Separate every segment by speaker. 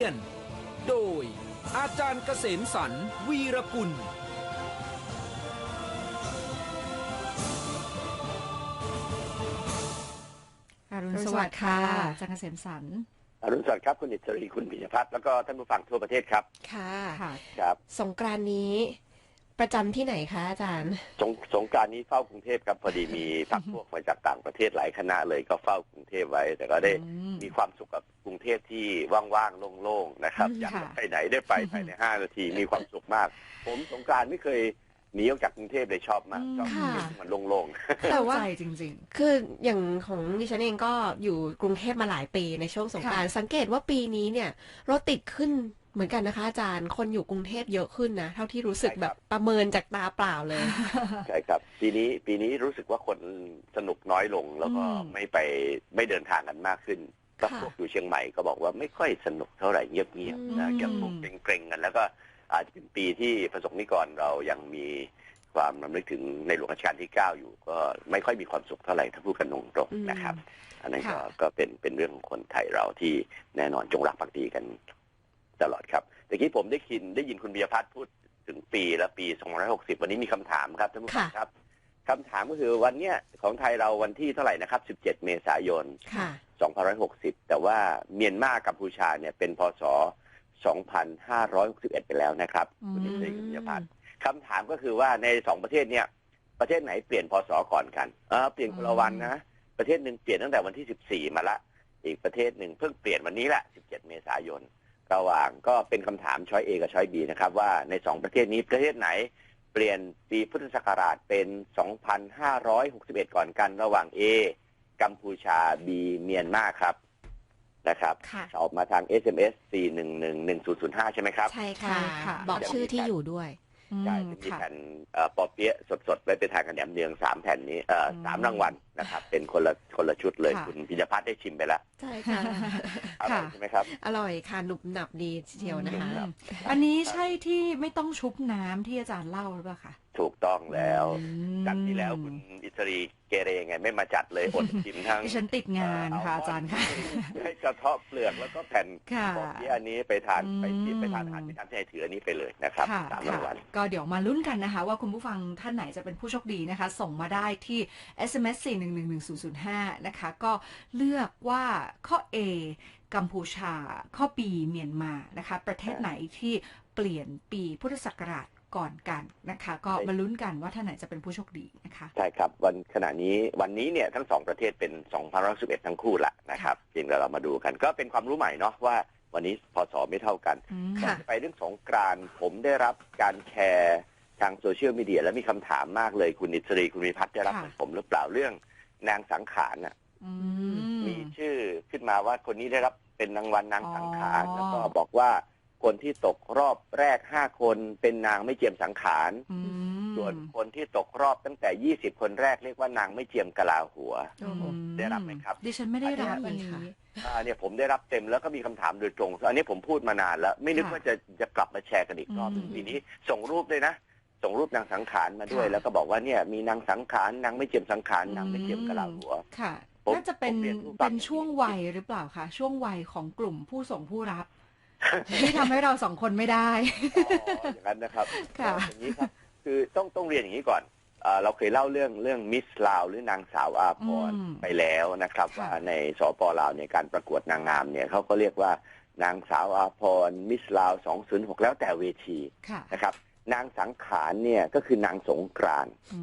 Speaker 1: เรียนโดย อาจารย์เกษมสรรวีรกุล
Speaker 2: อรุณสวัสดิ์ค่ะ อาจารย์เกษมสันต์
Speaker 3: อรุณสวัสดิ์ครับ คุณอิสรีคุณปิยพัฒน์แล้วก็ท่านผู้ฟังทั่วประเทศครับ
Speaker 4: ค่ะ
Speaker 2: ค่ะ
Speaker 3: ครับ
Speaker 4: สงกรานต์นี้ ประจำที่ไหนคะอาจารย์
Speaker 3: สงสงกรารนี้เฝ้ากรุงเทพครับพอดีมีพักพวกมาจากต่างประเทศหลายคณะเลยก็เฝ้ากรุงเทพไว้ แต่ก็ได้
Speaker 2: อืม
Speaker 3: มีความสุขกับกรุงเทพที่ว่างๆโล่งๆนะครับ
Speaker 4: อืม
Speaker 3: อยากจะ
Speaker 2: ค่ะ
Speaker 3: ไปไหนได้ไปภายในห้านาทีมีความสุขมาก ผมสงกรารไม่เคยหนีออกจากกรุงเทพเลยชอบมากชอบกรุงเทพที่มันโล่งๆ
Speaker 4: แต่ว่า
Speaker 2: เข้ใจจริง
Speaker 4: คืออย่างของดิฉันเองก็อยู่กรุงเทพมาหลายปีในช่วงสงกรานต์สังเกตว่าปีนี้เนี่ยรถติดขึ้น เหมือนกันนะคะอาจารย์คนอยู่กรุงเทพเยอะขึ้นนะเท่าที่รู้สึก
Speaker 3: ใช่
Speaker 4: แบ
Speaker 3: ครับ
Speaker 4: บประเมินจากตาเปล่าเลย
Speaker 3: ใช่ครับปีนี้ปีนี้รู้สึกว่าคนสนุกน้อยลงแล้วก็
Speaker 2: อืม
Speaker 3: ไม่ไปไม่เดินทางกันมากขึ้นก็
Speaker 4: ค่ะ
Speaker 3: พวกอยู่เชียงใหม่ก็บอกว่าไม่ค่อยสนุกเท่าไหร่เงียบ
Speaker 4: อืม
Speaker 3: ๆนะยังคงเกรงๆกัน แล้วก็อาจจะเป็นปีที่ประสบนิกรเรายังมีความรำลึกถึงในหลวงรัชกาลที่ 9 อยู่ ก็ไม่ค่อยมีความสุขเท่าไหร่ถ้าพูดกันตรงๆนะครับ อันนั้นก็
Speaker 2: ค่ะ
Speaker 3: ก็เป็นเป็นเรื่องของคนไทยเราที่แน่นอนจงรักภักดีกัน ตลอดครับแต่กี้ผมได้ยินได้ยินคุณเบียร์พัฒน์พูดถึงปีและปี 2560 วันนี้มีคำถามครับท่านผู้ฟัง
Speaker 4: ค่ะ
Speaker 3: ครับคำถามก็คือวันเนี้ยของไทยเราวันที่เท่าไหร่นะครับ 17 เมษายน
Speaker 4: ค่ะ
Speaker 3: 2560 แต่ว่าเมียนมากัมพูชาเนี่ยเป็นพศ 2561 ไปแล้วนะครับ คุณ
Speaker 2: อืม
Speaker 3: เอกคุณเบียร์พัฒน์คำถามก็คือว่าในสองประเทศเนี่ยประเทศไหนเปลี่ยนพศก่อนกันเออเปลี่ยนคนละวันนะ ประเทศหนึ่งเปลี่ยนตั้งแต่วันที่ 14 มาละ อีกประเทศหนึ่งเพิ่งเปลี่ยนวันนี้แหละ 17 เมษายน ระหว่างก็เป็นคำถามช้อย A กับช้อย B นะครับ ว่าในสองประเทศนี้ประเทศไหน เปลี่ยนปีพุทธศักราชเป็น 2,561 ก่อนกัน ระหว่าง A กัมพูชา B เมียนมาครับนะครับ
Speaker 4: ค่ะ
Speaker 3: ออกมาทาง SMS 4111005 ใช่ไหมครับ
Speaker 4: ใช่ค่ะ
Speaker 2: ใช่ค่ะ
Speaker 4: บอกชื่อที่อยู่ด้วย
Speaker 2: อืม
Speaker 3: ใช่จะมี
Speaker 2: ค่ะ
Speaker 3: แผ่นเอ่อปอเปี๊ยะสดๆไว้ไปทานกันแหนมเนืองสามแผ่นนี้เอ่ออ
Speaker 2: ม
Speaker 3: สามรางวัลนะครับ เป็นคนละคนละชุดเลย
Speaker 2: ค่ะ
Speaker 3: คุณพิยพัฒน์ได้ชิมไปแล้ว
Speaker 4: ใช่ค่ะ
Speaker 3: อร่อยใช่ไหมครับ
Speaker 4: อร่อยค่ะหนุบหนับดีทีเดียวนะคะ
Speaker 3: ครับ
Speaker 2: อันนี้ใช่ที่ไม่ต้องชุบน้ำที่อาจารย์เล่าหรือเปล่าคะ
Speaker 3: ถูกต้องแล้ว
Speaker 2: อืม
Speaker 3: จัดที่แล้วคุณอิสรีเกเรไงไม่มาจัดเลยอดกินทั้ง
Speaker 2: ดิฉันติดงานค่ะอาจารย์ค่ะ
Speaker 3: ให้กระเทาะเปลือกแล้วก็แผ่น
Speaker 2: ค่ะ
Speaker 3: ปอเปี๊ยะอันนี้ไปทานไปที่
Speaker 2: อืม
Speaker 3: ไปทานอาหารไปทานที่ไหนถืออันนี้ไปเลยนะครับ
Speaker 2: ค่ะ
Speaker 3: สาม
Speaker 2: ค่ะ
Speaker 3: รางวัล
Speaker 2: ก็เดี๋ยวมาลุ้นกันนะคะ ว่าคุณผู้ฟังท่านไหนจะเป็นผู้โชคดีนะคะ ส่งมาได้ที่ SMS 4111005 นะคะ ก็เลือกว่าข้อ A กัมพูชา ข้อ B เมียนมานะคะ ประเทศไหนที่เปลี่ยนปีพุทธศักราช ก่อนกันนะคะ ก็มาลุ้นกันว่าท่านไหนจะเป็นผู้โชคดีนะคะ
Speaker 3: ใช่ครับ วันขณะนี้วันนี้เนี่ยทั้งสองประเทศเป็น2011ทั้งคู่ละนะครับเพียงแต่เรามาดูกัน ก็เป็นความรู้ใหม่เนาะว่าวันนี้พศไม่เท่ากัน
Speaker 2: อืม
Speaker 3: ก่อน
Speaker 4: ค่ะ
Speaker 3: จะไปเรื่องสงกรานต์ผมได้รับการแชร์ทางโซเชียลมีเดียและมีคำถามมากเลยคุณนิตรีคุณมีพัฒน์ได้รับ
Speaker 2: ค่ะ
Speaker 3: เหมือนผมหรือเปล่าเรื่องนางสังขารน่ะ
Speaker 2: อืม
Speaker 3: มีชื่อขึ้นมาว่าคนนี้ได้รับเป็นรางวัลนางสังขาร
Speaker 2: อ๋อ
Speaker 3: แล้วก็บอกว่า คนที่ตกรอบแรกห้าคนเป็นนางไม่เจียมสังขาร
Speaker 2: อืม
Speaker 3: ส่วนคนที่ตกรอบตั้งแต่ยี่สิบคนแรกเรียกว่านางไม่เจียมกะลาหัว
Speaker 4: โอ้โห
Speaker 3: ได้รับไหมครับ
Speaker 2: ดิฉันไม่ได้รับ
Speaker 4: อั
Speaker 2: อั
Speaker 4: น
Speaker 2: น
Speaker 4: นี้
Speaker 2: นี้
Speaker 3: อ่าเนี่ยผมได้รับเต็มแล้วก็มีคำถามโดยตรง อันนี้ผมพูดมานานแล้ว ไม่นึก
Speaker 2: ค่ะ
Speaker 3: ว่าจะจะกลับมาแชร์กันอีกรอบหนึ่ง
Speaker 2: อืม
Speaker 3: ทีนี้ส่งรูปด้วยนะส่งรูปนางสังขารมาด้วย
Speaker 2: ค่ะ
Speaker 3: แล้วก็บอกว่าเนี่ยมีนางสังขารนางไม่เจียมสังขารนางไม่เจียมกะลาหัว
Speaker 2: ค่ะ
Speaker 3: ผม
Speaker 2: น่าจะเป็น
Speaker 3: ผมเรียนผู้ฟัง
Speaker 2: เป็นช่วงวัยหรือเปล่าคะช่วงวัยของกลุ่มผู้ส่งผู้รับ ที่ทำให้เราสองคนไม่ได้
Speaker 3: อ๋ออย่างนั้นนะครับ
Speaker 2: ค่ะ
Speaker 3: อย่างนี้ครับคือต้องต้องเรียนอย่างนี้ก่อนเอ่อเราเคยเล่าเรื่องเรื่องมิสลาวหรือนางสาวอาพร
Speaker 2: อืม
Speaker 3: ไปแล้วนะครับ
Speaker 2: ค่ะ
Speaker 3: ว่าในสปลาวเนี่ยการประกวดนางงามเนี่ยเขาก็เรียกว่านางสาวอาพรมิสลาว 206 แล้วแต่เวที
Speaker 2: ค่ะ
Speaker 3: นะครับ นางสังขารเนี่ยก็คือนางสงกรานต์
Speaker 2: อื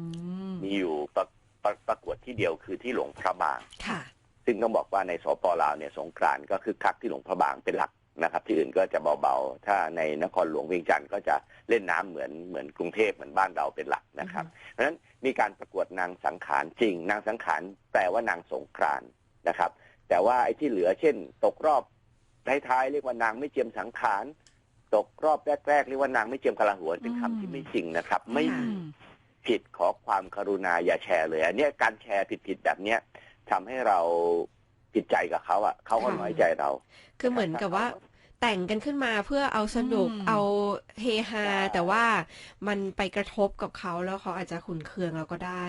Speaker 2: ม
Speaker 3: มีอยู่ประประประกวดที่เดียวคือที่หลวงพระบาง
Speaker 4: ค่ะ
Speaker 3: ซึ่งต้องบอกว่าในสปลาวเนี่ยสงกรานต์ก็คือคักที่หลวงพระบางเป็นหลัก นะครับ ที่อื่นก็จะเบาๆ ถ้าในนครหลวงเวียงจันทร์ก็จะเล่นน้ำเหมือนเหมือนกรุงเทพเหมือนบ้านเราเป็นหลักนะครับ เพราะฉะนั้นมีการประกวดนางสังขารจริง นางสังขารแปลว่านางสงกรานต์นะครับ แต่ว่าไอ้ที่เหลือเช่น ตกรอบท้ายๆเรียกว่านางไม่เจียมสังขารตกรอบแรกๆเรียกว่านางไม่เจียมกะลาหัวเป็นคำที่ไม่จริงนะครับ ไม่
Speaker 2: อื
Speaker 3: มี
Speaker 2: ม
Speaker 3: ผิดขอความกรุณาอย่าแชร์เลยอันเนี้ยการแชร์ผิดๆแบบเนี้ยทำให้เราผิดใจกับเขาอะเขาก็
Speaker 2: ค่ะ
Speaker 3: น้อยใจเรา
Speaker 4: คือเหมือนกับว่า แต่งกันขึ้นมาเพื่อเอาสนุก
Speaker 2: อืม
Speaker 4: เอาเฮฮา
Speaker 3: ใช่
Speaker 4: แต่ว่ามันไปกระทบกับเขาแล้วเขาอาจจะขุนเคืองเราก็ได้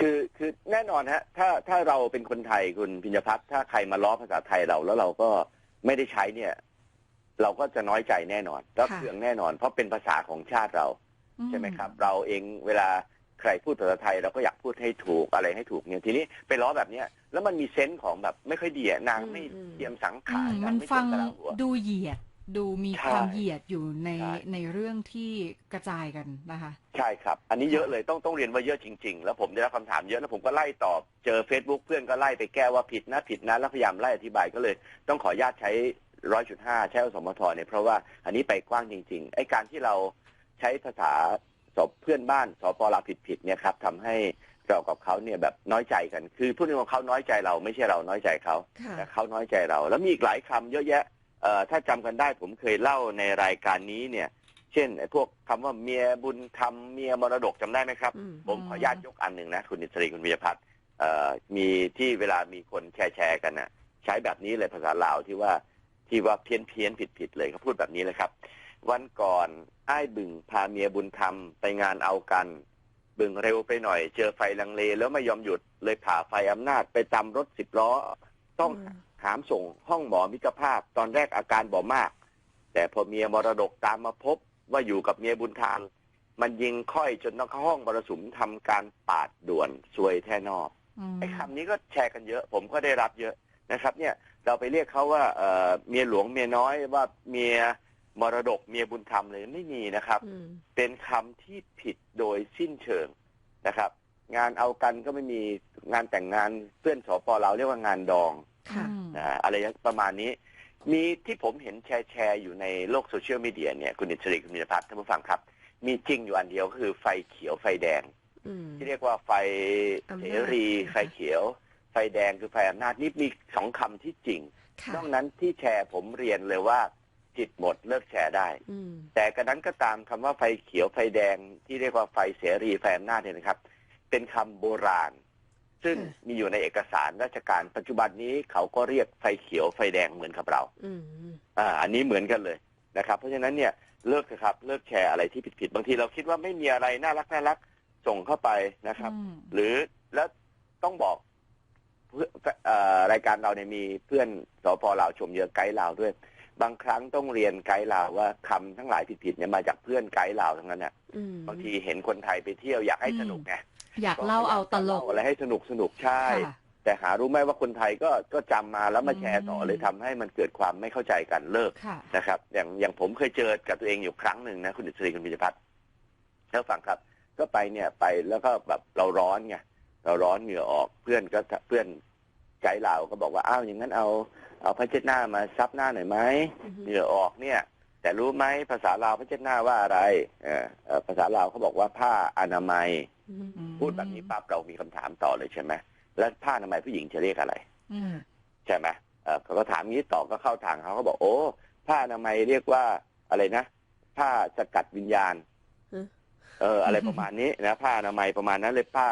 Speaker 3: คือคือแน่นอนฮะ ถ้าถ้าเราเป็นคนไทยคุณพิญญพัฒน์ถ้าใครมาล้อภาษาไทยเราแล้วเราก็ไม่ได้ใช้เนี่ย เราก็จะน้อยใจแน่นอนแล้ว
Speaker 4: ค่ะ
Speaker 3: เคืองแน่นอน เพราะเป็นภาษาของชาติเรา
Speaker 2: อื
Speaker 3: ใช่ไหมครับ เราเองเวลา ใครพูดภาษาไทยเราก็อยากพูดให้ถูกอะไรให้ถูกเนี่ยทีนี้ไปล้อแบบเนี้ยแล้วมันมีเซนส์ของแบบไม่ค่อยดีอะนางไม่
Speaker 4: อืม
Speaker 3: เตรียมสัง
Speaker 2: อื
Speaker 3: ขาร
Speaker 2: ม
Speaker 3: นา
Speaker 2: มัน
Speaker 3: ไม่
Speaker 2: ฟัง
Speaker 3: เตรียมกะลาหัว
Speaker 2: ดูเหยียดดูมี
Speaker 3: ใช่
Speaker 2: ความเหยียดอยู่ใน
Speaker 3: ใช่
Speaker 2: ในเรื่องที่กระจายกันนะคะ
Speaker 3: ใช่ครับ อันนี้เยอะเลยต้องต้องเรียนว่าเยอะจริง ๆ แล้วผมได้รับคำถามเยอะแล้วผมก็ไล่ตอบเจอ Facebook เพื่อนก็ไล่ไปแก้ว่าผิดนะผิดนะแล้วพยายามไล่อธิบายก็เลย ต้องขออนุญาตใช้ร้อยจุดห้าใช้อสมทเนี่ยเพราะว่าอันนี้ไปกว้างจริง ๆ ไอ้การที่เราใช้ภาษา สอบเพื่อนบ้านสปลาวผิดๆเนี่ยครับทำให้เรากับเขาเนี่ยแบบน้อยใจกัน คือพูดง่ายๆว่าเขาน้อยใจเราไม่ใช่เราน้อยใจเขา
Speaker 4: ค่ะ
Speaker 3: แต่เขาน้อยใจเรา แล้วมีอีกหลายคำเยอะแยะเอ่อถ้าจำกันได้ผมเคยเล่าในรายการนี้เนี่ย เช่นไอ้พวกคำว่าเมียบุญธรรมเมียมรดกจำได้ไหมครับ
Speaker 4: อืม
Speaker 3: ผมขออนุญาตยกอันหนึ่งนะ คุณนิสรีคุณวิยพัฒน์เอ่อมีที่เวลามีคนแชร์แชร์กันนะใช้แบบนี้เลยภาษาลาวที่ว่าที่ว่าเพี้ยนเพี้ยนผิดผิดๆเลยเขาพูดแบบนี้เลยครับ วันก่อนอ้ายบึงพาเมียบุญธรรมไปงานเอากัน บึงเร็วไปหน่อย เจอไฟลังเล แล้วไม่ยอมหยุดเลยผ่าไฟอำนาจไปตามรถสิบล้อ ต้อง
Speaker 4: อืม
Speaker 3: หามส่งห้องหมอมิตรภาพ ตอนแรกอาการบ่มาก แต่พอเมียมรดกตามมาพบว่าอยู่กับเมียบุญทานมันยิงค่อยจนต้องเข้าห้องมรสุมทำการปาดด่วนซวยแท่นอก
Speaker 2: อืม
Speaker 3: ไอ้คำนี้ก็แชร์กันเยอะ ผมก็ได้รับเยอะนะครับ เนี่ย เราไปเรียกเขาว่าเอ่อเมียหลวงเมียน้อยว่าเมีย มรดกเมียบุญธรรมเลยไม่มีนะครับ
Speaker 4: อืม
Speaker 3: เป็นคำที่ผิดโดยสิ้นเชิงนะครับ งานเอากันก็ไม่มีงานแต่งงานเพื่อนสปเราเรียกว่างานดอง
Speaker 4: ค่ะ
Speaker 2: อืม
Speaker 3: นะอะไรประมาณนี้ มีที่ผมเห็นแชร์แชร์อยู่ในโลกโซเชียลมีเดียเนี่ยคุณอิสริคุณมิตรพัฒน์ท่านผู้ฟังครับ มีจริงอยู่อันเดียวก็คือไฟเขียวไฟแดง
Speaker 4: อืม
Speaker 3: ที่เรียกว่าไฟ
Speaker 4: อำนาจ
Speaker 3: เสรี ไฟเขียว ไฟแดงคือไฟอำนาจนี่มีสองคำที่จริง
Speaker 4: ค่ะ
Speaker 3: นอกนั้นที่แชร์ผมเรียนเลยว่า ผิดหมดเลิกแชร์ได้
Speaker 4: อืม
Speaker 3: แต่กระนั้นก็ตามคำว่าไฟเขียวไฟแดงที่เรียกว่าไฟเสรีไฟอำนาจเนี่ยนะครับ เป็นคำโบราณ ซึ่ง
Speaker 4: ค่ะ
Speaker 3: มีอยู่ในเอกสารราชการปัจจุบันนี้เขาก็เรียกไฟเขียวไฟแดงเหมือนกับเรา
Speaker 4: อืม
Speaker 3: อ่าอันนี้เหมือนกันเลยนะครับ เพราะฉะนั้นเนี่ยเลิกเถอะครับ เลิกแชร์อะไรที่ผิดๆบางทีเราคิดว่าไม่มีอะไรน่ารักน่ารักส่งเข้าไปนะครับ
Speaker 2: อืม
Speaker 3: หรือแล้วต้องบอกเพื่อเอ่อรายการเราเนี่ยมีเพื่อนสปลาวชมเยอะไกด์ลาวด้วย บางครั้งต้องเรียนไกด์ลาวว่าคำทั้งหลายผิดๆเนี่ยมาจากเพื่อนไกด์ลาวทั้งนั้นเนี่ย
Speaker 4: อืม
Speaker 3: บางทีเห็นคนไทยไปเที่ยวอยากให้สนุกไง
Speaker 2: อยากเล่าเอาตลก
Speaker 3: อะไรให้สนุกสนุกใช่
Speaker 2: ค่ะ
Speaker 3: แต่หารู้ไหมว่าคนไทยก็ก็จำมาแล้วมาแชร์ต่อ
Speaker 2: อืม
Speaker 3: เลยทำให้มันเกิดความไม่เข้าใจกันเลิก
Speaker 2: ค่ะ
Speaker 3: นะครับ อย่างอย่างผมเคยเจอกับตัวเองอยู่ครั้งหนึ่งนะคุณอิสรีคุณพิจพัฒน์แล้วฟังครับ ก็ไปเนี่ยไปแล้วก็แบบเราร้อนไงเราร้อนเหงื่อออกเพื่อนก็เพื่อนใจเราก็บอกว่าอ้าวอย่างนั้นเอา เอาผ้าเช็ดหน้ามาซับหน้าหน่อยไหม
Speaker 4: อืม
Speaker 3: เหงื่อออกเนี่ย แต่รู้ไหมภาษาลาวผ้าเช็ดหน้าว่าอะไรเออเอ่อภาษาลาวเขาบอกว่าผ้าอนามัย
Speaker 4: อืม
Speaker 2: อืม
Speaker 3: พูดแบบนี้ปั๊บเรามีคำถามต่อเลยใช่ไหมแล้วผ้าอนามัยผู้หญิงจะเรียกอะไร
Speaker 2: อืม
Speaker 3: ใช่ไหมเออเขาก็ถามงี้ต่อก็เข้าทางเขาเขาบอกโอ้ผ้าอนามัยเรียกว่าอะไรนะผ้าสกัดวิญญาณเออ อะไรประมาณนี้นะผ้าอนามัยประมาณนั้นเลยผ้า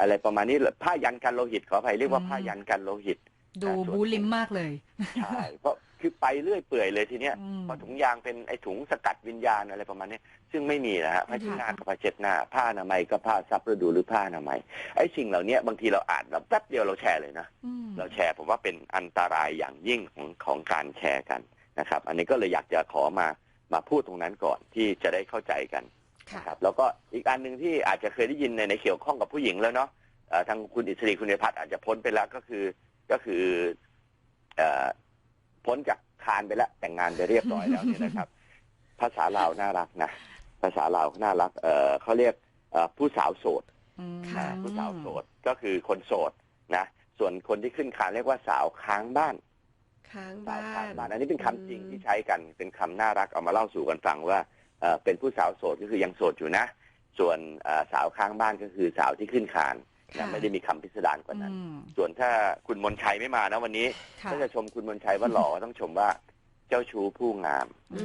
Speaker 3: อะไรประมาณนี้เลยผ้ายันกันโลหิตขออภัยเรียกว่าผ้ายันกันโลหิต
Speaker 2: ดูบูลิมมากเลย
Speaker 3: ใช่เพราะคือไปเรื่อยเปื่อยเลยทีเนี้ย
Speaker 2: อืม
Speaker 3: พอถุงยางเป็นไอ้ถุงสกัดวิญญาณอะไรประมาณนี้ซึ่งไม่มีนะฮะผ้าเช็ดหน้ากับผ้าเช็ดหน้าผ้าอนามัยกับผ้าซับฤดูหรือผ้าอนามัยไอ้สิ่งเหล่านี้บางทีเราอ่านแล้วแป๊บเดียวเราแชร์เลยนะ
Speaker 2: อืม
Speaker 3: เราแชร์ผมว่าเป็นอันตรายอย่างยิ่งของของการแชร์กันนะครับ อันนี้ก็เลยอยากจะขอมามาพูดตรงนั้นก่อนที่จะได้เข้าใจกัน
Speaker 4: ค่ะ
Speaker 3: นะครับแล้วก็อีกอันหนึ่งที่อาจจะเคยได้ยินในในเกี่ยวข้องกับผู้หญิงแล้วเนาะเอ่อทางคุณอิสรีคุณเนพัฒน์อาจจะพ้นไปแล้วก็คือ ก็คือเอ่อพ้นจากคานไปแล้วแต่งงานไปเรียบร้อยแล้วเนี่ยนะครับ ภาษาลาวน่ารักนะภาษาลาวน่ารักเอ่อเขาเรียกเอ่อผู้สาวโสด
Speaker 2: อืม
Speaker 4: ค่ะ
Speaker 3: อ่าผู้สาวโสดก็คือคนโสดนะส่วนคนที่ขึ้นคานเรียกว่าสาวค้างบ้าน
Speaker 4: ค้าง
Speaker 3: สา
Speaker 4: บ้า
Speaker 3: วนค้างบ้าน
Speaker 4: น
Speaker 3: อันนี้เป็นคำจริงที่ใช้กันเป็นคำน่ารักเอามาเล่าสู่กันฟังว่าเอ่อเป็นผู้สาวโสดก็คือยังโสดอยู่นะ ส่วนเอ่อสาวค้างบ้านก็คือสาวที่ขึ้นคาน
Speaker 4: ค่ะ
Speaker 3: นะไม่ได้มีคำพิสดารกว่านั้น
Speaker 2: อืม
Speaker 3: ส่วนถ้าคุณมนชัยไม่มานะวันนี้
Speaker 2: ค่ะ
Speaker 3: ถ้าจะชมคุณมนชัยว่าหล่อต้องชมว่าเจ้าชู้ผู้งาม
Speaker 2: อื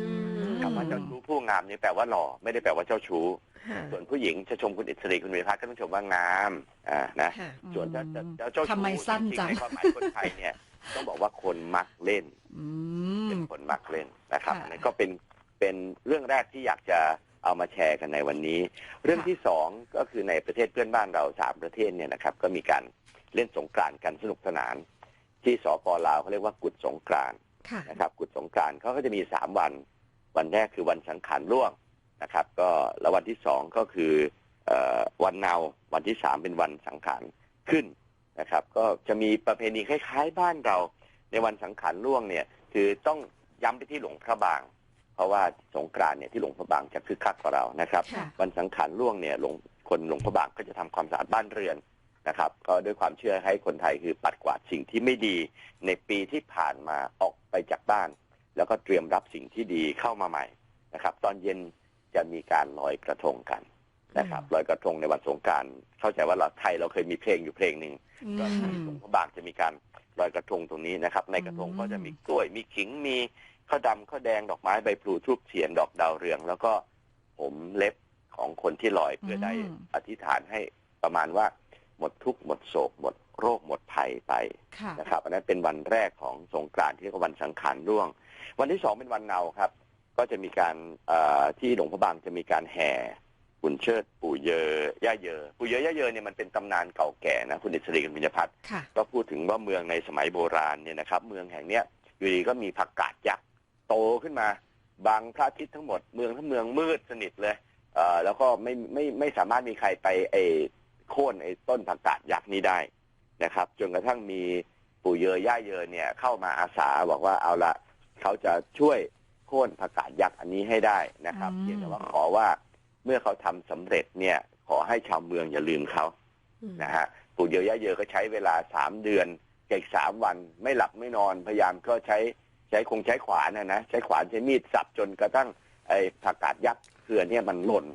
Speaker 2: ม
Speaker 3: คำว่าเจ้าชู้ผู้งามนี่แปลว่าหล่อไม่ได้แปลว่าเจ้าชู้
Speaker 4: ค่ะ
Speaker 3: ส่วนผู้หญิงจะชมคุณอิสรีคุณเวพัฒน์ก็ต้องชมว่างามอ่านะ
Speaker 4: ค่ะ
Speaker 3: ส่วนถ้าจะจะเจ้าชู้
Speaker 2: ทำไมสั้น
Speaker 3: จริง
Speaker 2: จัง
Speaker 3: ๆในความหมายคนไทยเนี่ยต้องบอกว่าคนมักเล่น
Speaker 2: อืม
Speaker 3: เป็นคนมักเล่นนะครับ
Speaker 2: ค่ะ
Speaker 3: อันนี้ก็เป็นเป็นเรื่องแรกที่อยากจะ เอามาแชร์กันในวันนี้ เรื่องที่สองก็คือในประเทศเพื่อนบ้านเราสามประเทศเนี่ยนะครับ ก็มีการเล่นสงกรานต์กันสนุกสนาน ที่สปลาวเขาเรียกว่ากุดสงกรานต์
Speaker 4: ค่ะ
Speaker 3: นะครับ กุศสงกรานต์เขาก็จะมีสามวัน วันแรกคือวันสังขารล่วงนะครับ ก็แล้ววันที่สองก็คือเอ่อวันเนาวันที่สามเป็นวันสังขารขึ้นนะครับ ก็จะมีประเพณีคล้ายๆบ้านเรา ในวันสังขารล่วงเนี่ย คือต้องย้ำไปที่หลวงพระบาง เพราะว่าสงกรานต์เนี่ยที่หลวงพระบางจะคึกคักกว่าเรานะครับ
Speaker 2: ค่ะ
Speaker 3: วันสังขารล่วงเนี่ยหลวงคนหลวงพระบางก็จะทำความสะอาดบ้านเรือนนะครับ ก็ด้วยความเชื่อให้คนไทยคือปัดกวาดสิ่งที่ไม่ดีในปีที่ผ่านมาออกไปจากบ้าน แล้วก็เตรียมรับสิ่งที่ดีเข้ามาใหม่นะครับ ตอนเย็นจะมีการลอยกระทงกันนะครับลอยกระทงในวันสงกรารเข้าใจว่าเราไทยเราเคยมีเพลงอยู่เพลงหนึ่ง
Speaker 2: อื
Speaker 3: ก็ที่
Speaker 2: ม
Speaker 3: หลวงพระบางจะมีการลอยกระทงตรงนี้นะครับ ในกระทง
Speaker 2: อืม
Speaker 3: ก็จะมีกล้วยมีขิงมี ข้าวดำข้าวแดงดอกไม้ใบพลูทูบเทียนดอกดาวเรือง แล้วก็ผมเล็บของคนที่ลอยเพื่อได้อธิษฐานให้ประมาณว่า หมดทุกข์หมดโศก หมดโรคหมดภัยไป
Speaker 2: ค่ะ
Speaker 3: นะครับอันนั้นเป็นวันแรกของสงกรานต์ที่เรียกว่าวันสังขารร่วง วันที่สองเป็นวันเนาครับ ก็จะมีการเอ่อที่หลวงพระบางจะมีการแห่หุ่นเชิดปู่เยอย่าเยอ ปู่เยอย่าเยอเนี่ยมันเป็นตำนานเก่าแก่นะคุณอิสรีกับมิญพัฒน์
Speaker 4: ค่ะ
Speaker 3: ก็พูดถึงว่าเมืองในสมัยโบราณเนี่ยนะครับ เมืองแห่งเนี้ยอยู่ดีก็มีผักกาดยักษ์โตขึ้นมาบางพระอาทิตย์ทั้งหมดเมืองทั้งเมืองมืดสนิทเลยเอ่อแล้วก็ไม่ไม่ไม่สามารถมีใครไปไอ้โค่นไอ้ต้นผักกาดยักษ์นี้ได้นะครับ จนกระทั่งมีปู่เยอย่าเยอเนี่ยเข้ามาอาสาบอกว่าเอาละเขาจะช่วยโค่นผักกาดยักษ์อันนี้ให้ได้นะครับ
Speaker 2: อืม
Speaker 3: เพียงแต่ว่าขอว่าเมื่อเขาทำสำเร็จเนี่ยขอให้ชาวเมืองอย่าลืมเขา
Speaker 4: อืม
Speaker 3: นะฮะปู่เยอะยะเยอะก็ใช้เวลาสามเดือนเก็กสามวันไม่หลับไม่นอนพยายามก็ใช้ใช้คงใช้ขวานนะนะใช้ขวานใช้มีดสับจนกระทั่งไอ้ผักกาดยักษ์เครือเนี่ยมันหล่น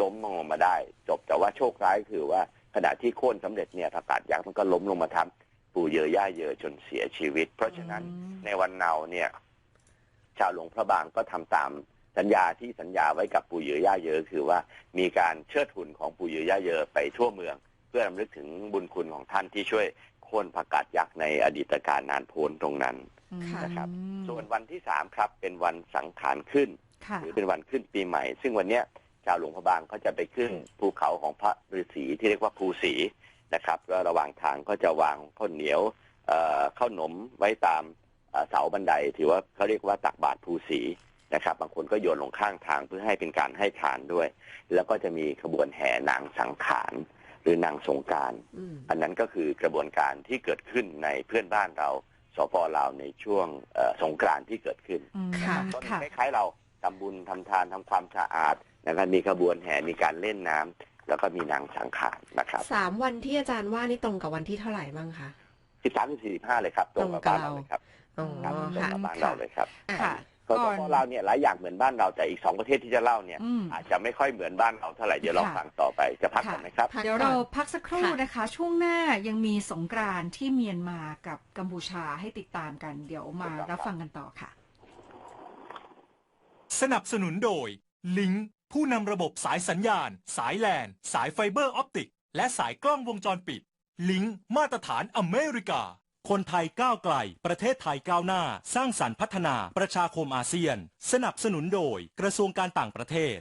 Speaker 3: ล้มลงมาได้ จบแต่ว่าโชคร้ายคือว่าขณะที่โค่นสำเร็จเนี่ยผักกาดยักษ์มันก็ล้มลงมาทับปู่เยอะย่าเยอะจนเสียชีวิต เพราะฉะนั้น
Speaker 2: อืม
Speaker 3: ในวันเนาเนี่ย ชาวหลวงพระบางก็ทำตามสัญญาที่สัญญาไว้กับปู่เยอะย่าเยอะคือว่ามีการเชิดหุ่นของปู่เยอะย่าเยอะไปทั่วเมือง เพื่อรำลึกถึงบุญคุณของท่านที่ช่วยโค่นผักกาดยักษ์ในอดีตการนานโพ้นตรงนั้น
Speaker 4: ค่ะ
Speaker 3: นะครับ ส่วนวันที่สามครับเป็นวันสังขารขึ้น
Speaker 2: ค่ะ
Speaker 3: หรือเป็นวันขึ้นปีใหม่ ซึ่งวันเนี้ยชาวหลวงพระบางก็จะไปขึ้นภูเขาของพระฤาษีที่เรียกว่าภูศรีนะครับก็ระหว่างทางก็จะวางข้าวเหนียวเอ่อข้าวหนมไว้ตามเอ่อเสาบันไดถือว่าเขาเรียกว่าตักบาตรภูศรีนะครับ บางคนก็โยนลงข้างทางเพื่อให้เป็นการให้ทานด้วย แล้วก็จะมีขบวนแห่นางสังขารหรือนางสงกราร
Speaker 4: อืม
Speaker 3: อันนั้นก็คือกระบวนการที่เกิดขึ้นในเพื่อนบ้านเรา สปลาวในช่วงเอ่อสงกรานต์ที่เกิดขึ้น
Speaker 2: อืม
Speaker 4: ค่ะ
Speaker 3: ก็
Speaker 2: ค่ะ
Speaker 3: คล้ายๆเราทำบุญทำทานทำความสะอาดนะครับมีขบวนแห่มีการเล่นน้ำแล้วก็มีนางสังขารนะครับ
Speaker 4: สามวันที่อาจารย์ว่านี่ตรงกับวันที่เท่าไหร่บ้างคะ
Speaker 3: สิบสามสิบสี่สิบห้าเลยครับ ตรงกับบ้านเราเลยครับ
Speaker 4: อ๋อ
Speaker 3: ครับตรง
Speaker 4: ค่ะ
Speaker 3: กับบ้านเราเลยครับ
Speaker 4: อะ
Speaker 2: ค่ะ
Speaker 3: ก็
Speaker 2: ก่
Speaker 3: ส
Speaker 2: อน
Speaker 3: ปลาวเนี่ยหลายอย่างเหมือนบ้านเราแต่อีกสองประเทศที่จะเล่าเนี่ย
Speaker 2: อืม
Speaker 3: อาจจะไม่ค่อยเหมือนบ้านเราเท่าไหร่เดี๋ยวลอง
Speaker 2: ค่ะ
Speaker 3: ฟังต่อไปจะพัก
Speaker 2: ค่ะ
Speaker 3: กันไหมครับ
Speaker 4: พัก
Speaker 2: เดี๋ยว
Speaker 4: ก่
Speaker 2: เรา
Speaker 4: อน
Speaker 2: พักสักครู่
Speaker 4: ค่ะ
Speaker 2: นะคะ ช่วงหน้ายังมีสงกรานต์ที่เมียนมากับกัมพูชาให้ติดตามกัน เดี๋ยวมารับฟังกันต่อค่ะ
Speaker 5: สนับสนุนโดย ลิงผู้นำระบบสายสัญญาณ สายแลน สายไฟเบอร์ออปติก และสายกล้องวงจรปิด ลิงมาตรฐานอเมริกา คนไทยก้าวไกล ประเทศไทยก้าวหน้า สร้างสรรค์พัฒนาประชาคมอาเซียน สนับสนุนโดยกระทรวงการต่างประเทศ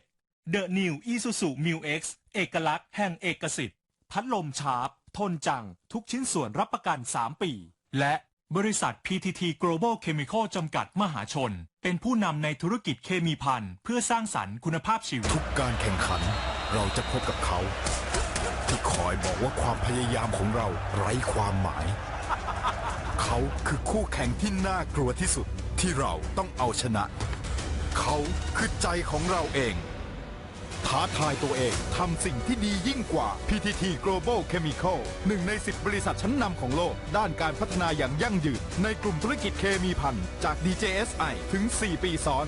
Speaker 5: The New Isuzu Mu X เอกลักษณ์แห่งเอกสิทธิ์ พัดลมชาร์ปทนจัง ทุกชิ้นส่วนรับประกัน 3 ปี และบริษัท PTT Global Chemical จำกัดมหาชน เป็นผู้นำในธุรกิจเคมีพันเพื่อสร้างสรรค์คุณภาพชีวิต
Speaker 6: ทุกการแข่งขัน เราจะพบกับเขา ที่คอยบอกว่าความพยายามของเราไร้ความหมาย เขาคือคู่แข่งที่น่ากลัวที่สุดที่เราต้องเอาชนะ เขาคือใจของเราเอง ท้าทายตัวเองทำสิ่งที่ดียิ่งกว่า PTT Global Chemical หนึ่งใน 10 บริษัทชั้นนำของโลก ด้านการพัฒนาอย่างยั่งยืน ในกลุ่มธุรกิจเคมีพันจาก DJSI ถึง 4 ปีซ้อน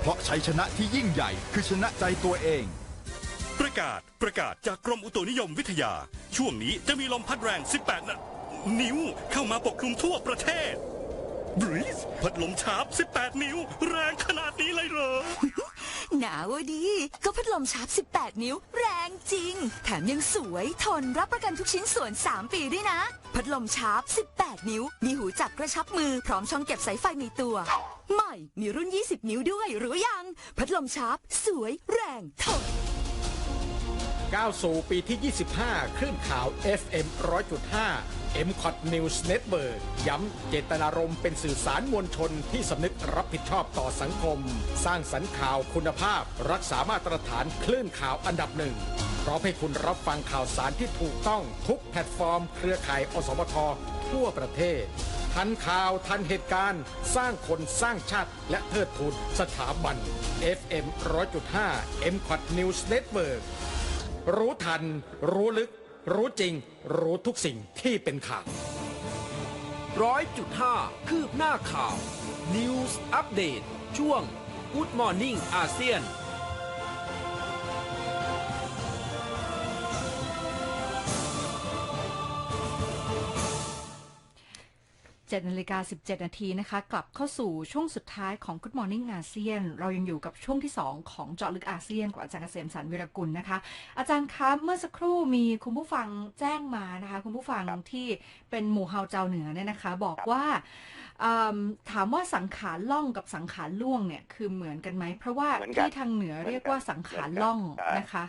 Speaker 6: เพราะชัยชนะที่ยิ่งใหญ่คือชนะใจตัวเอง
Speaker 7: ประกาศประกาศจากกรมอุตุนิยมวิทยา ช่วงนี้จะมีลมพัดแรง 18นะ นิ้วเข้ามาปกคลุมทั่วประเทศบริสพัดลมชาร์ป18 นิ้ว แรงขนาดนี้เลยเหรอ
Speaker 8: หนาวอะดี ก็พัดลมชาร์ป18 นิ้ว แรงจริง แถมยังสวยทนรับประกันทุกชิ้นส่วน 3 ปีด้วยนะ พัดลมชาร์ป18 นิ้ว มีหูจับกระชับมือพร้อมช่องเก็บสายไฟในตัว ใหม่ มีรุ่น 20 นิ้วด้วยรู้ยัง พัดลมชาร์ปสวยแรงทน
Speaker 9: ก้าวสู่ปีที่ 25 คลื่นข่าว FM 100.5 m c o t News Network ย้ำเจตนารมณ์เป็นสื่อสารมวลชนที่สำนึกรับผิดชอบต่อสังคม สร้างสรรค์ข่าวคุณภาพ รักษามาตรฐานคลื่นข่าวอันดับหนึ่งพร้อมให้คุณรับฟังข่าวสารที่ถูกต้องทุกแพลตฟอร์ม เครือข่ายอสมททั่วประเทศ ทันข่าวทันเหตุการณ์ สร้างคนสร้างชาติและเทิดทูนสถาบัน FM 100.5 m c o t News Network รู้ทัน รู้ลึก รู้จริง รู้ทุกสิ่งที่เป็นข่าว
Speaker 1: ร้อยจุดห้าคืบหน้าข่าว News Update ช่วง Good Morning อาเซียน
Speaker 2: 7นาฬิกา17 นาทีนะคะ กลับเข้าสู่ช่วงสุดท้ายของ Good Morning อาเซียน เรายังอยู่กับช่วงที่ 2 ของเจาะลึกอาเซียนกับอาจารย์เกษมสันต์วิรกุลนะคะ อาจารย์คะเมื่อสักครู่มีคุณผู้ฟังแจ้งมานะคะ คุณผู้ฟังที่เป็นหมู่เฮาเจ้าเหนือเนี่ยนะคะ บอกว่าอืมถามว่าสังขารล่องกับสังขารล่วงเนี่ยคือเหมือนกันไหมเพราะว่า
Speaker 3: เหมือนกัน
Speaker 2: ที่ทางเหนือเรียกว่าสังขารล่อง
Speaker 3: ใช่
Speaker 2: นะคะ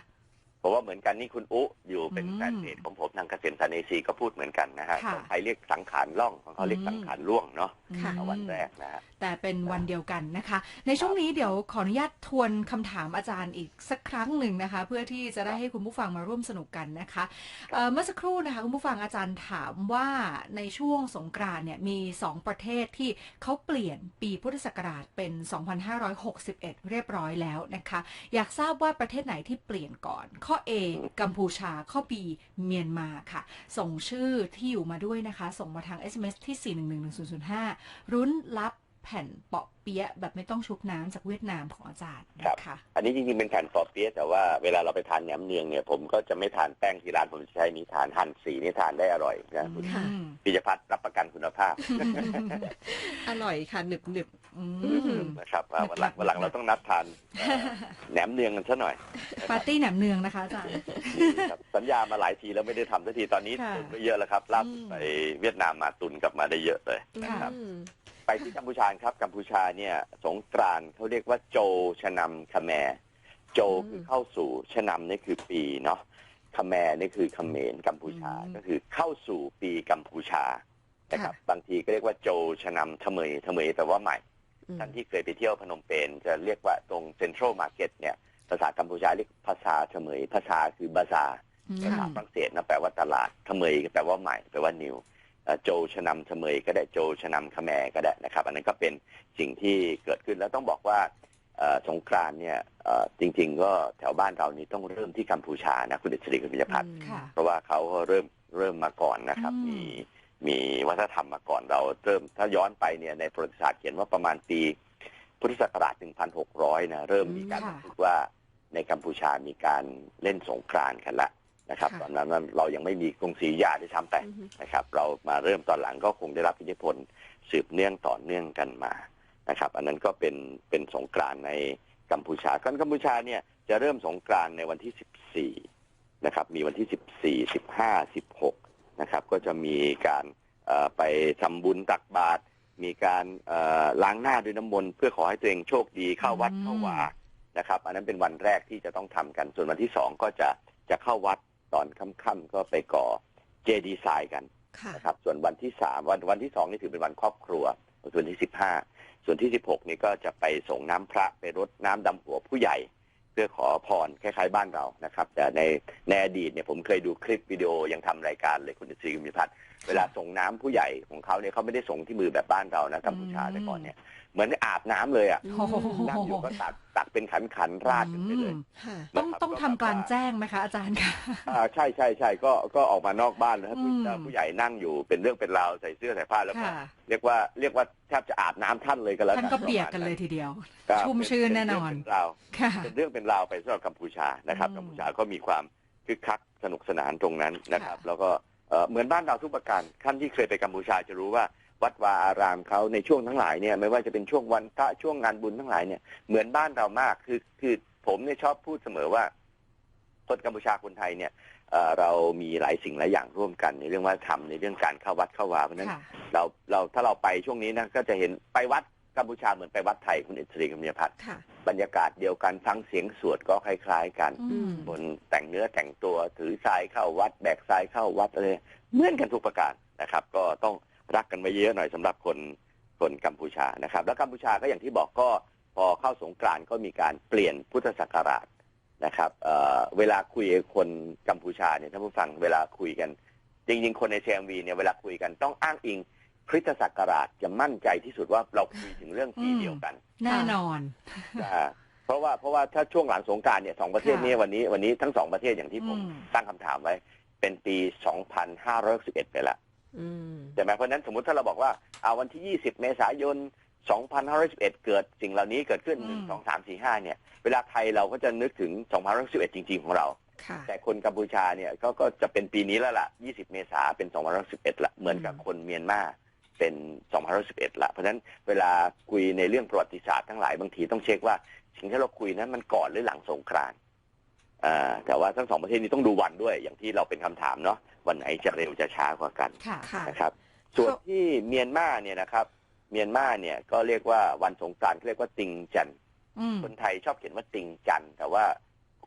Speaker 3: เพราะว่าเหมือนกันนี่คุณอุอยู่เป็น
Speaker 2: อืม
Speaker 3: แฟนเพจของผมทางเกษมสันเอซีก็พูดเหมือนกันนะฮะ
Speaker 2: ค่ะ
Speaker 3: ของไทยเรียกสังขารล่องของเขาเรียก
Speaker 2: อืม
Speaker 3: สังขารล่วงเนาะ
Speaker 4: ค่ะ
Speaker 3: เอาวันแรกนะฮะ
Speaker 2: แต่เป็นวันเดียวกันนะคะ ในช่วงนี้เดี๋ยวขออนุญาตทวนคำถามอาจารย์อีกสักครั้งหนึ่งนะคะ เพื่อที่จะได้ให้คุณผู้ฟังมาร่วมสนุกกันนะคะเอ่อเมื่อสักครู่นะคะคุณผู้ฟังอาจารย์ถามว่าในช่วงสงกรานต์เนี่ยมี 2 ประเทศที่เขาเปลี่ยนปีพุทธศักราชเป็น 2561 เรียบร้อยแล้วนะคะ อยากทราบว่าประเทศไหนที่เปลี่ยนก่อนข้อ A กัมพูชาข้อ B เมียนมาค่ะ ส่งชื่อที่อยู่มาด้วยนะคะ ส่งมาทาง SMS ที่ 4111005รุ้นรับ แผ่นเปาะเปี๊ยะแบบไม่ต้องชุบน้ำจากเวียดนามของอาจารย์นะคะ
Speaker 3: อันนี้จริงๆเป็นแผ่นปอเปี๊ยะแต่ว่าเวลาเราไปทานแหนมเนืองเนี่ยผมก็จะไม่ทานแป้งที่ร้านผมจะใช้นี้ทานหั่นสีนี่ทานได้อร่อยนะคุณ
Speaker 4: ค่ะ
Speaker 2: อืม
Speaker 3: พิจพัฒน์รับประกันคุณภาพ
Speaker 4: อร่อยค่ะหนึบหนึบ
Speaker 2: อื
Speaker 4: อื
Speaker 2: ม
Speaker 4: ม
Speaker 3: นะครับว่าวันหลังวันหลังเราต้องนัดทานเอ่อแหนมเนืองกันซะหน่อย
Speaker 2: ปาร์ตี้แหนมเนืองนะคะอาจารย์
Speaker 3: นี่ครับสัญญามาหลายทีแล้วไม่ได้ทำสักทีตอนนี้
Speaker 2: ค่ะ
Speaker 3: ตุนไปเยอะแล้วครับล่าสุด
Speaker 2: อืม
Speaker 3: ไปเวียดนามมาตุนกลับมาได้เยอะเลย
Speaker 2: ค่ะ
Speaker 3: นะครับ
Speaker 4: อืม
Speaker 3: ไปที่กัมพูชาครับกัมพูชาเนี่ย สงกรานต์เขาเรียกว่าโจชะนำคาแมร์โจ
Speaker 4: อืม
Speaker 3: คือเข้าสู่ชะนำนี่คือปีเนาะคาแมร์นี่คือเขมรกัมพูชา
Speaker 2: อืม
Speaker 3: ก็คือเข้าสู่ปีกัมพูชานะครับ บางทีก็เรียกว่าโจชะนำเขมรเขมรแปลว่าใหม่
Speaker 4: อืม
Speaker 3: ท่านที่เคยไปเที่ยวพนมเปญจะเรียกว่าตรงเซ็นทรัลมาร์เก็ตเนี่ยภาษากัมพูชาเรียกภาษาเขมรภาษาคือบาซาร์
Speaker 2: อืม
Speaker 3: ภาษาฝรั่งเศสนะแปลว่าตลาดเขมรก็แปลว่าใหม่แปลว่านิวเอ่อ โจชะนำเขมรก็ได้โจชะนำขแมก็ได้นะครับ อันนั้นก็เป็นสิ่งที่เกิดขึ้นแล้วต้องบอกว่าเอ่อสงกรานต์เนี่ยเอ่อจริง ๆ ก็แถวบ้านเรานี่ต้องเริ่มที่กัมพูชานะคุณเดชรีคุณพิยพัฒน์
Speaker 2: ค่ะ
Speaker 3: เพราะว่าเขาก็เริ่มเริ่มมาก่อนนะครับ
Speaker 2: อืม
Speaker 3: มีมีวัฒนธรรมมาก่อนเราเริ่มถ้าย้อนไปเนี่ยในประวัติศาสตร์เขียนว่าประมาณปีพุทธศักราช 1600 นะเริ่มมีการ
Speaker 2: ค่ะ
Speaker 3: บันทึกว่าในกัมพูชามีการเล่นสงกรานต์กันละ นะครับ
Speaker 4: ค่ะ
Speaker 3: ตอนนั้นเรายังไม่มีกรุงศรีอยุธยาด้วยซ้ำไป
Speaker 4: อืม
Speaker 3: นะครับ เรามาเริ่มตอนหลังก็คงได้รับอิทธิพลสืบเนื่องต่อเนื่องกันมานะครับ อันนั้นก็เป็นเป็นสงกรานต์ในกัมพูชาคนกัมพูชาเนี่ยจะเริ่มสงกรานต์ในวันที่ 14 นะครับ มีวันที่ 14 15 16 นะครับ ก็จะมีการเอ่อไปทำบุญตักบาตรมีการเอ่อล้างหน้าด้วยน้ำมนต์เพื่อขอให้ตัวเองโชคดีเข้าวัด
Speaker 2: อืม
Speaker 3: เข้าวานะครับ อันนั้นเป็นวันแรกที่จะต้องทำกันส่วนวันที่สองก็จะจะเข้าวัด ตอนค่ำๆก็ไปก่อเจดีย์ทรายกัน
Speaker 4: ค่ะ
Speaker 3: นะครับ ส่วนวันที่สามวันวันที่สองนี่ถือเป็นวันครอบครัว ส่วนที่สิบห้าส่วนที่สิบหกนี่ก็จะไปส่งน้ำพระไปรดน้ำดำหัวผู้ใหญ่ เพื่อขอพรคล้ายๆบ้านเรานะครับ แต่ในในอดีตเนี่ยผมเคยดูคลิปวิดีโอยังทำรายการเลยคุณศรีกุมิพัฒน์ เวลาส่งน้ำผู้ใหญ่ของเขาเนี่ยเขาไม่ได้ส่งที่มือแบบบ้านเรานะกัมพูชา
Speaker 2: อืม
Speaker 3: แต่ก่อนเนี่ยเหมือนอาบน้ำเลยอะ
Speaker 2: โอ้โห
Speaker 3: นั่งอยู่ก็ตักตักเป็นขันขันๆราดกันไปเลย
Speaker 2: อืม
Speaker 4: ค่ะ
Speaker 2: ต้อง
Speaker 3: นะครับ
Speaker 2: ต้อง
Speaker 3: ก็
Speaker 2: ทำกลางแจ้งไหมคะอาจารย์คะ
Speaker 3: อ่าใช่ใช่ใช่ก็ก็ออกมานอกบ้านแล้ว
Speaker 2: อื
Speaker 3: ผู้
Speaker 2: ม
Speaker 3: ผู้ใหญ่นั่งอยู่เป็นเรื่องเป็นราวใส่เสื้อใส่ผ้าแล้วก็
Speaker 2: ค่ะ
Speaker 3: เรียกว่าเรียกว่าแทบจะอาบน้ำท่านเลยกันแล้ว
Speaker 2: ท่านก็เปียกกันเลยทีเดียว
Speaker 3: ครับ
Speaker 2: ชุ่มชื่นแน่นอน
Speaker 3: เป็เรื่องเป็นราว
Speaker 2: ค่ะ
Speaker 3: เป็นเรื่องเป็นราวไปสำหรับกัมพูชานะครับ
Speaker 2: อืม
Speaker 3: กัมพูชาก็มีความคึกคักสนุกสนานตรงนั้นนะครับ
Speaker 2: ค่ะ
Speaker 3: แล้วก็ เอ่อเหมือนบ้านเราทุกประการท่านที่เคยไปกัมพูชาจะรู้ว่าวัดวาอารามเขาในช่วงทั้งหลายเนี่ยไม่ว่าจะเป็นช่วงวันพระช่วงงานบุญทั้งหลายเนี่ยเหมือนบ้านเรามากคือคือผมเนี่ยชอบพูดเสมอว่า คนกัมพูชาคนไทยเนี่ยเอ่อเรามีหลายสิ่งหลายอย่างร่วมกันในเรื่องวัฒนธรรมในเรื่องการเข้าวัดเข้าวาเพราะฉะนั้น
Speaker 2: ค่ะ
Speaker 3: เราเราถ้าเราไปช่วงนี้นะก็จะเห็นไปวัด กัมพูชาเหมือนไปวัดไทยคุณเอตรีกัมยพัฒน์
Speaker 4: ค่ะ
Speaker 3: บรรยากาศเดียวกันฟังเสียงสวดก็คล้าย ๆ กัน
Speaker 2: อืม
Speaker 3: บนแต่งเนื้อแต่งตัวถือทรายเข้าวัด แบกทรายเข้าวัดอะไรเหมือนกันทุกประการนะครับ ก็ต้องรักกันไว้เยอะหน่อยสำหรับคนคนกัมพูชานะครับ แล้วกัมพูชาก็อย่างที่บอกก็พอเข้าสงกรานต์ก็มีการเปลี่ยนพุทธศักราชนะครับเอ่อเวลาคุยกับคนกัมพูชาเนี่ยท่านผู้ฟังเวลาคุยกัน จริงๆ คนในเชมวีเนี่ยเวลาคุยกันต้องอ้างอิง คริสตศักราชจะมั่นใจที่สุดว่าเราคุยถึงเรื่องปี
Speaker 2: อืม
Speaker 3: เดียวกัน
Speaker 2: แน่นอน
Speaker 3: อ่าเพราะว่าเพราะว่าถ้าช่วงหลังสงกรารเนี่ยสองประเทศ
Speaker 2: ค่ะ
Speaker 3: นี้วันนี้วันนี้ทั้งสองประเทศอย่างที่ผม
Speaker 2: อืม
Speaker 3: ตั้งคำถามไว้ เป็นปี 2511 ไปแล้ว
Speaker 4: อืม
Speaker 3: ใช่ไหมเพราะฉะนั้นสมมติถ้าเราบอกว่าเอาวันที่ 20 เมษายน 2511 เกิดสิ่งเหล่านี้เกิดขึ้น
Speaker 2: อืม
Speaker 3: 1 2 3 4 5 เนี่ย เวลาไทยเราก็จะนึกถึง 2511 จริง ๆ ของเรา
Speaker 4: ค่ะ
Speaker 3: แต่คนกัมพูชาเนี่ยก็ก็จะเป็นปีนี้แล้วล่ะ 20 เมษาเป็น2511ละเหมือนกับคนเมียนมา เป็น2511ละเพราะฉะนั้นเวลาคุยในเรื่องประวัติศาสตร์ทั้งหลายบางทีต้องเช็คว่าสิ่งที่เราคุยนั้นมันก่อนหรือหลังสงกรานต์อ่าแต่ว่าทั้งสองประเทศนี้ต้องดูวันด้วย อย่างที่เราเป็นคำถามเนาะวันไหนจะเร็วจะช้ากว่ากัน
Speaker 2: ค่ะ
Speaker 4: ค่ะ
Speaker 3: นะครับ ส่วนที่เมียนมาเนี่ยนะครับ เมียนมาเนี่ยก็เรียกว่าวันสงกรานต์เขาเรียกว่าติงจัน
Speaker 2: อืม
Speaker 3: คนไทยชอบเขียนว่าติงจันแต่ว่า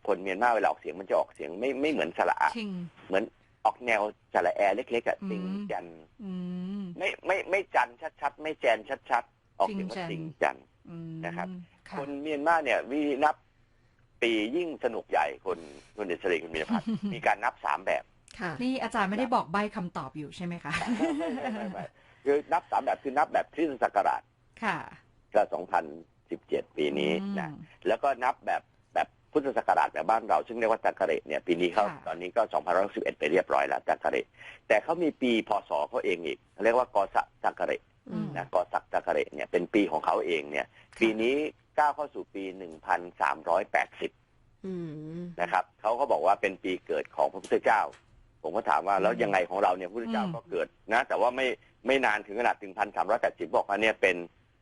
Speaker 3: คนเมียนมาเวลาออกเสียงมันจะออกเสียงไม่ไม่เหมือนสระอะ
Speaker 2: ทิง
Speaker 3: เหมือน ออกแนวสระแอเล็กๆอะ
Speaker 2: อืม
Speaker 3: ติงจัน
Speaker 2: อืม
Speaker 3: ไม่ไม่ไม่จันชัดๆ ไม่แจนชัดๆ ออกเสียงว่า
Speaker 2: ติ
Speaker 3: ติ
Speaker 2: ง
Speaker 3: ง
Speaker 2: จั
Speaker 3: จั
Speaker 2: น
Speaker 3: น
Speaker 2: อืม
Speaker 3: นะครับ
Speaker 2: ค่ะ
Speaker 3: คนเมียนมาเนี่ยวินับปียิ่งสนุกใหญ่คนคนเดชรีคุณมีพัฒน์มีการนับสามแบบ
Speaker 4: ค่ะ
Speaker 2: นี่อาจารย์ไม่ได้บอกใบคำตอบอยู่ใช่ไหมคะ
Speaker 3: ไม่ไม่ไม่ไม่คือนับสามแบบคือนับแบบคริสตศักราช
Speaker 2: ค่ะ
Speaker 3: ก็2017ปีนี้นะ
Speaker 2: อืม
Speaker 3: แล้วก็นับแบบแบบ พุทธศักราชแบบบ้านเรา ซึ่งเรียกว่าจักรเรเนี่ยปีนี้เขา
Speaker 2: ค่ะ
Speaker 3: ตอนนี้ก็2011ไปเรียบร้อยแล้วจักรเรแต่เขามีปีพศเขาเองอีกเขาเรียกว่ากอสักจักรเร
Speaker 4: อืม
Speaker 3: นะกอสักจักรเรเนี่ยเป็นปีของเขาเองเนี่ย ปีนี้ก้าวเข้าสู่ปี 1380
Speaker 4: อืม
Speaker 3: นะครับเขาก็บอกว่าเป็นปีเกิดของพระพุทธเจ้า ผมก็ถามว่าแล้วยังไงของเราเนี่ยพระพุทธเจ้า
Speaker 2: อืม
Speaker 3: ก็เกิดนะ แต่ว่าไม่ไม่นานถึงขนาดถึงพันสามร้อยแปดสิบบอกว่าเนี่ยเป็น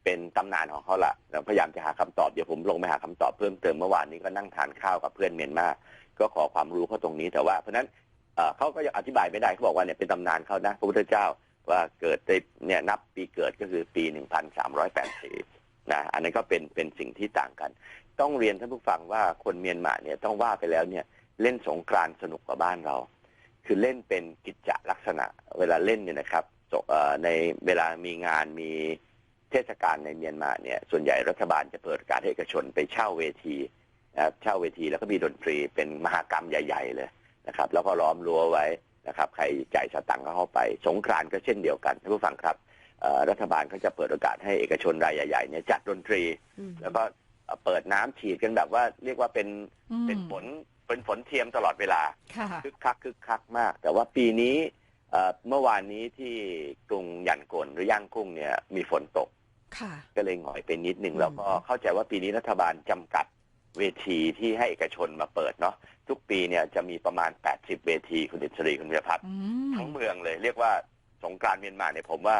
Speaker 3: เป็นตำนานของเขาละเราพยายามจะหาคำตอบเดี๋ยวผมลงไปหาคำตอบเพิ่มเติมเมื่อวานนี้ก็นั่งทานข้าวกับเพื่อนเมียนมาก็ขอความรู้เขาตรงนี้แต่ว่าเพราะนั้นเขาก็ยังอธิบายไม่ได้เขาบอกว่าเนี่ยเป็นตำนานเขานะพระพุทธเจ้าว่าเกิดในเนี่ยนับปีเกิดก็คือปีหนึ่งพันสามร้อยแปดสิบนะอันนั้นก็เป็นเป็นสิ่งที่ต่างกัน ต้องเรียนท่านผู้ฟังว่าคนเมียนมาเนี่ยต้องว่าไปแล้วเนี่ยเล่นสงกรานสนุกกว่าบ้านเรา คือเล่นเป็นกิจจลักษณะ เวลาเล่นเนี่ยนะครับในเวลามีงานมี เทศกาลในเมียนมาเนี่ยส่วนใหญ่รัฐบาลจะเปิดโอการให้เอกชนไปเช่าเวทีนะครับเช่าเวทีแล้วก็มีดนตรีเป็นมหากรรมใหญ่ ๆ เลยนะครับ แล้วก็ล้อมรั้วไว้นะครับ ใครจ่ายสตังค์ก็เข้าไป สงกรานต์ก็เช่นเดียวกันท่านผู้ฟังครับเอ่อรัฐบาลก็จะเปิดโอกาสให้เอกชนรายใหญ่ๆเนี่ยจัดดนตรี
Speaker 4: อืม
Speaker 3: แล้วก็เอ่อเปิดน้ำฉีดกันแบบว่าเรียกว่าเป็น
Speaker 2: อืม
Speaker 3: เป็นฝนเป็นฝนเทียมตลอดเวลา
Speaker 2: ค่ะ
Speaker 3: คึกคักคึกคักมาก แต่ว่าปีนี้เอ่อเมื่อวานนี้ที่กรุงยันกนหรือย่างกุ้งเนี่ยมีฝนตก
Speaker 4: ค่ะ
Speaker 3: ก็เลยหงอยไปนิดหนึ่ง
Speaker 4: อืม
Speaker 3: แล้วก็เข้าใจว่าปีนี้รัฐบาลจำกัดเวทีที่ให้เอกชนมาเปิดเนาะทุกปีเนี่ยจะมีประมาณ 80 เวทีคุณเดชรีคุณเบียพัฒน์
Speaker 2: อืม
Speaker 3: ทั้งเมืองเลย เรียกว่าสงกรานต์เมียนมาเนี่ยผมว่า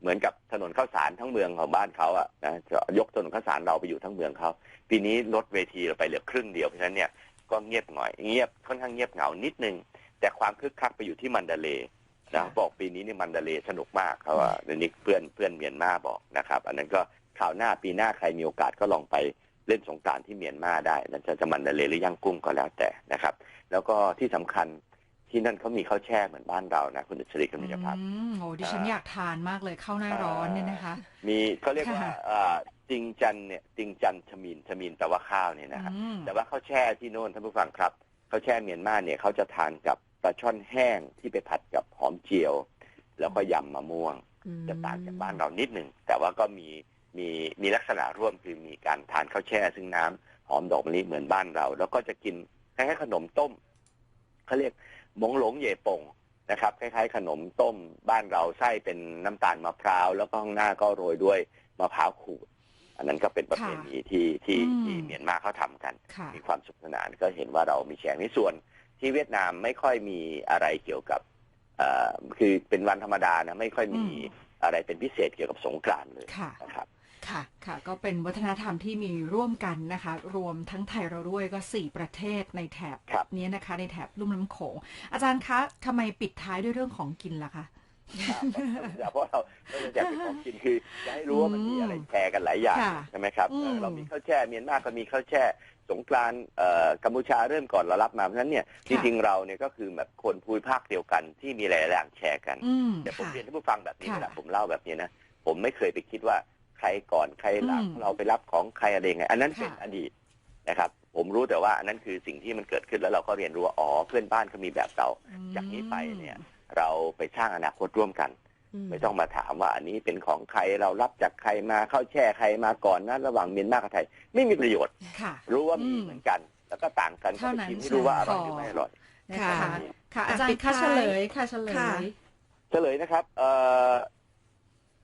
Speaker 3: เหมือนกับถนนข้าวสารทั้งเมืองของบ้านเขาอะนะจะยกถนนข้าวสารเราไปอยู่ทั้งเมืองเขาปีนี้ลดเวทีเราไปเหลือครึ่งเดียวเพราะฉะนั้นเนี่ยก็เงียบหน่อยเงียบค่อนข้างเงียบเหงานิดนึง แต่ความคึกคักไปอยู่ที่มันดาเลย์ นะ
Speaker 2: ค่ะ
Speaker 3: บอกปีนี้นี่มันดาเลย์สนุกมากเขาว่าเดี๋ยวนี้เพื่อนเพื่อนเมียนมาบอกนะครับ อันนั้นก็ข่าวหน้าปีหน้าใครมีโอกาสก็ลองไปเล่นสงกรารที่เมียนมาได้นั่นจะจะมันดาเลย์หรือย่างกุ้งก็แล้วแต่นะครับ แล้วก็ที่สำคัญที่นั่นเขามีข้าวแช่เหมือนบ้านเรานะคุณดุษฎีคุณมิยพัฒน์
Speaker 2: อืมโอ้ดิฉัน
Speaker 3: อ่า
Speaker 2: อยากทานมากเลยเข้าหน้าร้อนเนี่ยนะคะ
Speaker 3: มีเขาเรียกว่า
Speaker 2: ค่ะ
Speaker 3: เอ่อจิงจันเนี่ยจิงจันชมินชมินแปลว่าข้าวเนี่ยนะครับ
Speaker 2: อืม
Speaker 3: แต่ว่าข้าวแช่ที่โน่นท่านผู้ฟังครับข้าวแช่เมียนมาเนี่ยเขาจะทานกับ ปลาช่อนแห้งที่ไปผัดกับหอมเจียว แล้วก็ยำมะม่วง
Speaker 4: อืม
Speaker 3: จะต่างจากบ้านเรานิดหนึ่งแต่ว่าก็มีมีมีลักษณะร่วมคือมีการทานข้าวแช่ ซึ่งน้ำหอมดอกมะลิเหมือนบ้านเรา แล้วก็จะกินคล้ายๆขนมต้มเขาเรียกหมงหลงเย่ปงนะครับ คล้ายๆ ขนมต้มบ้านเราไส้เป็นน้ำตาลมะพร้าวแล้วก็ข้างหน้าก็โรยด้วยมะพร้าวขูด อันนั้นก็เป็นประเพณีที่ที่
Speaker 2: อืม
Speaker 3: ที่เมียนมาเขาทำกัน
Speaker 2: ค่ะ
Speaker 3: มีความสุขสนานก็เห็นว่าเรามีแชร์ในส่วน ที่เวียดนามไม่ค่อยมีอะไรเกี่ยวกับเอ่อคือเป็นวันธรรมดานะไม่ค่อยมี
Speaker 2: อืม
Speaker 3: อะไรเป็นพิเศษเกี่ยวกับสงกรานต์เลย
Speaker 2: ค่ะ
Speaker 3: นะครับ
Speaker 4: ค่ะ
Speaker 2: ค่ะก็เป็นวัฒนธรรมที่มีร่วมกันนะคะ รวมทั้งไทยเราด้วยก็สี่ประเทศในแถบ
Speaker 3: ครับ
Speaker 2: นี้นะคะ ในแถบลุ่มน้ำโขงอาจารย์คะทำไมปิดท้ายด้วยเรื่องของกินล่ะคะ
Speaker 3: เพราะเราเราอยากเป็นของกินคือจะให้รู้ว่ามันมีอะไรแชร์กันหลายอย่าง
Speaker 2: ค่ะ
Speaker 3: ใช่ไหมครับ
Speaker 2: อืม
Speaker 3: เออเรามีข้าวแช่เมียนมาก็มีข้าวแช่สงกรานต์เอ่อกัมพูชาเริ่มก่อนเรารับมาเพราะฉะนั้นเนี่ยจริงๆเราเนี่ยก็คือแบบคนภูมิภาคเดียวกันที่มีหลายๆอย่างแชร์กัน
Speaker 2: อืม
Speaker 3: แต่ผม
Speaker 2: ค่ะ
Speaker 3: เรียนให้ผู้ฟังแบบนี้
Speaker 2: ค่ะ
Speaker 3: เวลาผมเล่าแบบนี้นะผมไม่เคยไปคิดว่าใครก่อนใครหลัง
Speaker 2: อืม
Speaker 3: เราไปรับของใครอะไรยังไงอันนั้น
Speaker 2: ค่ะ
Speaker 3: เป็นอดีตนะครับผมรู้แต่ว่าอันนั้นคือสิ่งที่มันเกิดขึ้นแล้วเราก็เรียนรู้ว่าอ๋อเพื่อนบ้านเขามีแบบเราจากนี้ไปเนี่ย เราไปสร้างอนาคตร่วมกัน ไม่ต้องมาถามว่าอันนี้เป็นของใครเรารับจากใครมาเข้าแช่ใครมาก่อนนะระหว่างเมียนมากับไทย ไม่มีประโยชน์
Speaker 2: ค่ะ
Speaker 3: รู้ว่ามี
Speaker 2: อืม
Speaker 3: เหมือนกัน แล้วก็ต่างกันก็
Speaker 2: เท่า
Speaker 3: ไป
Speaker 2: นั้น
Speaker 3: ชิมให้รู้ว่าอร่อย
Speaker 2: ใช่
Speaker 3: หรือไม่อร่อย
Speaker 2: นะคะ
Speaker 4: ค่ะ
Speaker 2: ค่ะ
Speaker 4: อะ
Speaker 2: อาจาร
Speaker 4: ปิ
Speaker 2: ย์
Speaker 4: ด
Speaker 2: ค่ะ
Speaker 4: ท้าย
Speaker 2: เฉลยค่ะเฉล
Speaker 4: ค่ะ
Speaker 2: ย
Speaker 3: เฉลยนะครับเอ่อ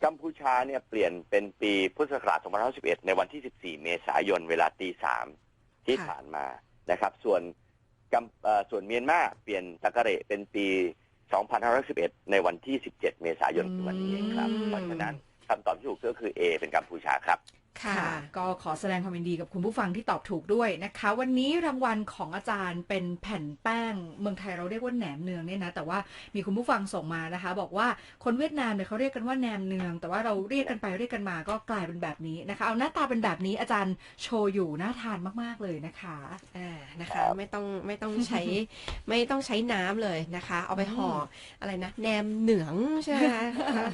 Speaker 3: กัมพูชาเนี่ยเปลี่ยนเป็นปีพุทธศักราช2511 ในวันที่ 14 เมษายนเวลาตีสามที่
Speaker 2: ค่ะ
Speaker 3: ผ่านมานะครับ ส่วนกัมเอ่อส่วนเมียนมาเปลี่ยนตะกะเระเป็นปี 2511 ในวันที่ 17 เมษายนคือวันนี้เองครับ
Speaker 2: อืม
Speaker 3: เพราะฉะนั้นคำตอบที่ถูกก็คือ A เป็นกัมพูชาครับ
Speaker 4: ค่ะ
Speaker 2: ค่ะ ก็ขอแสดงความยินดีกับคุณผู้ฟังที่ตอบถูกด้วยนะคะ วันนี้รางวัลของอาจารย์เป็นแผ่นแป้ง เมืองไทยเราเรียกว่าแหนมเนืองเนี่ยนะ แต่ว่ามีคุณผู้ฟังส่งมานะคะ บอกว่าคนเวียดนามเนี่ยเขาเรียกกันว่าแหนมเนือง แต่ว่าเราเรียกกันไปเรียกกันมาก็กลายเป็นแบบนี้นะคะ เอาหน้าตาเป็นแบบนี้อาจารย์โชว์อยู่น่าทานมากๆเลยนะคะ
Speaker 4: อ่านะคะ ไม่ต้องไม่ต้องใช้ไม่ต้องใช้น้ำเลยนะคะ เอาไปห่ออะไรนะแหนมเหนืองใช่ไหมคะ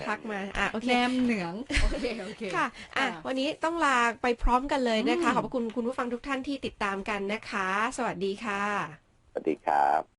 Speaker 4: ทักมาอะโอเค
Speaker 2: แหนมเหนืองโอเคโอเค
Speaker 4: ค่ะอะ
Speaker 2: ค่ะ
Speaker 4: วันนี้ต้องลาไปพร้อมกันเลยนะคะ
Speaker 2: อืม
Speaker 4: ขอบพระคุณคุณผู้ฟังทุกท่านที่ติดตามกันนะคะ สวัสดีค่ะ
Speaker 3: สวัสดีครับ